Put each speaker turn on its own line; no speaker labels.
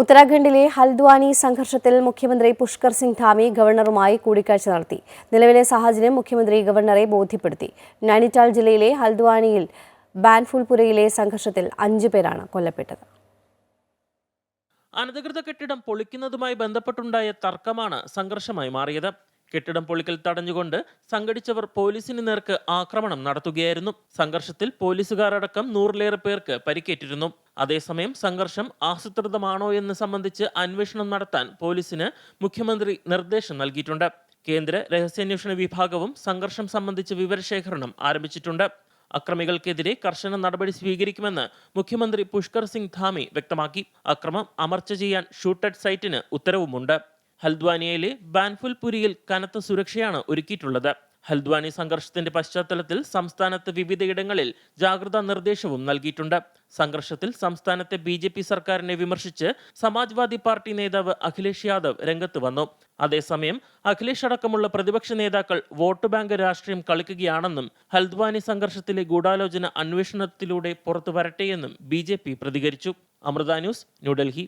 ഉത്തരാഖണ്ഡിലെ ഹൽദ്വാനി സംഘർഷത്തിൽ മുഖ്യമന്ത്രി പുഷ്കർ സിംഗ് ധാമി ഗവർണറുമായി കൂടിക്കാഴ്ച നടത്തി. നിലവിലെ സാഹചര്യം മുഖ്യമന്ത്രി ഗവർണറെ ബോധ്യപ്പെടുത്തി. നൈനിറ്റാൾ ജില്ലയിലെ ഹൽദ്വാനിയിൽ ബാൻഫുൽപുരയിലെ സംഘർഷത്തിൽ അഞ്ചു പേരാണ് കൊല്ലപ്പെട്ടത്.
അനധികൃത കെട്ടിടം പൊളിക്കുന്നതുമായി ബന്ധപ്പെട്ടുണ്ടായ തർക്കമാണ് സംഘർഷമായി മാറിയത്. കെട്ടിടം പൊളിക്കൽ തടഞ്ഞുകൊണ്ട് സംഘടിച്ചവർ പോലീസിന് നേർക്ക് ആക്രമണം നടത്തുകയായിരുന്നു. സംഘർഷത്തിൽ പോലീസുകാരടക്കം നൂറിലേറെ പേർക്ക് പരിക്കേറ്റിരുന്നു. അതേസമയം സംഘർഷം ആസൂത്രിതമാണോ എന്ന് സംബന്ധിച്ച് അന്വേഷണം നടത്താൻ പോലീസിന് മുഖ്യമന്ത്രി നിർദ്ദേശം നൽകിയിട്ടുണ്ട്. കേന്ദ്ര രഹസ്യാന്വേഷണ വിഭാഗവും സംഘർഷം സംബന്ധിച്ച് വിവരശേഖരണം ആരംഭിച്ചിട്ടുണ്ട്. അക്രമികൾക്കെതിരെ കർശന നടപടി സ്വീകരിക്കുമെന്ന് മുഖ്യമന്ത്രി പുഷ്കർ സിംഗ് ധാമി വ്യക്തമാക്കി. അക്രമം അമർച്ച ചെയ്യാൻ ഷൂട്ടഡ് സൈറ്റിന് ഉത്തരവുമുണ്ട്. ഹൽദ്വാനിയയിലെ ബാൻഫുൽ പുരിയിൽ കനത്ത സുരക്ഷയാണ് ഒരുക്കിയിട്ടുള്ളത്. ഹൽദ്വാനി സംഘർഷത്തിന്റെ പശ്ചാത്തലത്തിൽ സംസ്ഥാനത്ത് വിവിധയിടങ്ങളിൽ ജാഗ്രതാ നിർദ്ദേശവും നൽകിയിട്ടുണ്ട്. സംഘർഷത്തിൽ സംസ്ഥാനത്തെ ബി ജെ പി സർക്കാരിനെ വിമർശിച്ച് സമാജ്വാദി പാർട്ടി നേതാവ് അഖിലേഷ് യാദവ് രംഗത്ത് വന്നു. അതേസമയം അഖിലേഷ് അടക്കമുള്ള പ്രതിപക്ഷ നേതാക്കൾ വോട്ട് ബാങ്ക് രാഷ്ട്രീയം കളിക്കുകയാണെന്നും ഹൽദ്വാനി സംഘർഷത്തിലെ ഗൂഢാലോചന അന്വേഷണത്തിലൂടെ പുറത്തു വരട്ടെയെന്നും ബി പ്രതികരിച്ചു. അമൃത ന്യൂസ് ന്യൂഡൽഹി.